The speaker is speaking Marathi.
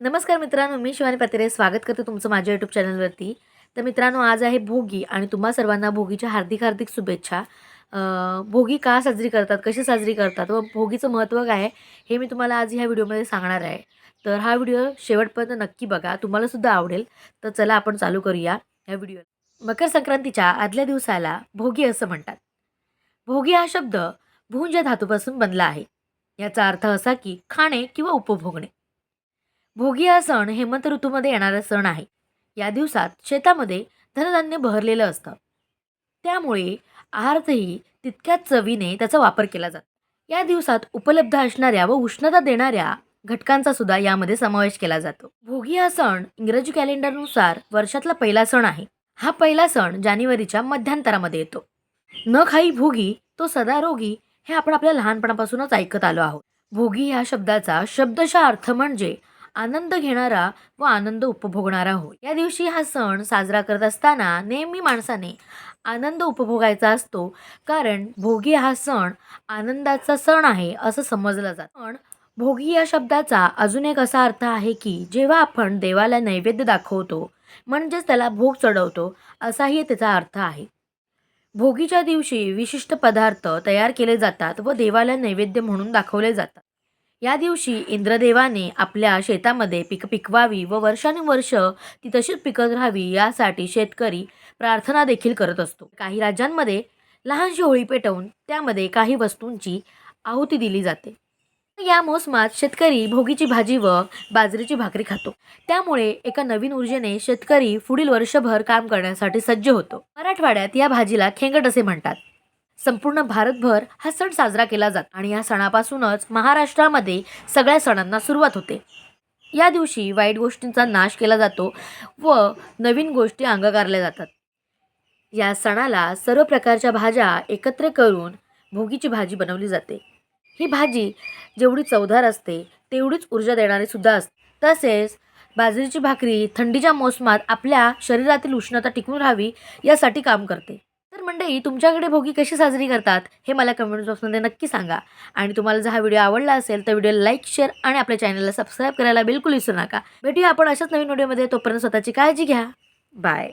नमस्कार मित्रांनो मी शिवानी पत्रे. स्वागत करते तुमचं माझ्या यूट्यूब चॅनलवरती तर मित्रांनो आज आहे भोगी आणि तुम्हा सर्वांना भोगीच्या हार्दिक हार्दिक शुभेच्छा. भोगी का साजरी करतात कशी साजरी करतात व भोगीचं महत्त्व काय आहे हे मी तुम्हाला आज ह्या व्हिडिओमध्ये सांगणार आहे. तर हा व्हिडिओ शेवटपर्यंत नक्की बघा तुम्हालासुद्धा आवडेल. तर चला आपण चालू करूया ह्या व्हिडिओ. मकर संक्रांतीच्या आदल्या दिवसाला भोगी असं म्हणतात. भोगी हा शब्द भूंज या धातूपासून बनला आहे. याचा अर्थ असा की खाणे किंवा उपभोगणे. भोगी हा सण हेमंत ऋतूमध्ये येणारा सण आहे. या दिवसात शेतामध्ये धनधान्य बहरलेलं असतं. त्यामुळे आहारातही तितक्याच चवीने त्याचा वापर केला जातो. या दिवसात उपलब्ध असणाऱ्या व उष्णता देणाऱ्या घटकांचा सुद्धा यामध्ये समावेश केला जातो. भोगी हा सण इंग्रजी कॅलेंडरनुसार वर्षातला पहिला सण आहे. हा पहिला सण जानेवारीच्या मध्यांतरामध्ये येतो. न खाई भोगी तो सदा रोगी हे आपण आपल्या लहानपणापासूनच ऐकत आलो आहोत. भोगी ह्या शब्दाचा शब्दशः अर्थ म्हणजे आनंद घेणारा व आनंद उपभोगणारा होय. या दिवशी हा सण साजरा करत असताना नेहमी माणसाने आनंद उपभोगायचा असतो कारण भोगी हा सण आनंदाचा सण आहे असं समजलं जातं. पण भोगी या शब्दाचा अजून एक असा अर्थ आहे की जेव्हा आपण देवाला नैवेद्य दाखवतो म्हणजेच त्याला भोग चढवतो असाही त्याचा अर्थ आहे. भोगीच्या दिवशी विशिष्ट पदार्थ तयार केले जातात व देवाला नैवेद्य म्हणून दाखवले जातात. या दिवशी इंद्रदेवाने आपल्या शेतामध्ये पिकं पिकवावी व वर्षानुवर्ष ती तशीच पिकत राहावी यासाठी शेतकरी प्रार्थना देखील करत असतो. काही राज्यांमध्ये लहानशी होळी पेटवून त्यामध्ये काही वस्तूंची आहुती दिली जाते. या मोसमात शेतकरी भोगीची भाजी व बाजरीची भाकरी खातो. त्यामुळे एका नवीन ऊर्जेने शेतकरी पुढील वर्षभर काम करण्यासाठी सज्ज होतो. मराठवाड्यात या भाजीला खेंगट असे म्हणतात. संपूर्ण भारतभर हा सण साजरा केला जातो आणि या सणापासूनच महाराष्ट्रामध्ये सगळ्या सणांना सुरुवात होते. या दिवशी वाईट गोष्टींचा नाश केला जातो व नवीन गोष्टी अंगकारल्या जातात. या सणाला सर्व प्रकारच्या भाज्या एकत्र करून भोगीची भाजी बनवली जाते. ही भाजी जेवढी चवदार असते तेवढीच ऊर्जा देणारी सुद्धा असते. तसेच बाजरीची भाकरी थंडीच्या मोसमात आपल्या शरीरातील उष्णता टिकून राहावी यासाठी काम करते. तर मंडळी तुमच्याकडे भोगी कशी साजरी करतात हे मला कमेंट बॉक्समध्ये नक्की सांगा. आणि तुम्हाला जर हा व्हिडिओ आवडला असेल तर व्हिडिओ लाईक शेअर आणि आपल्या चॅनलला सबस्क्राईब करायला बिलकुल विसरू नका. भेटूया आपण अशाच नवीन व्हिडिओमध्ये तोपर्यंत स्वतःची काळजी घ्या. बाय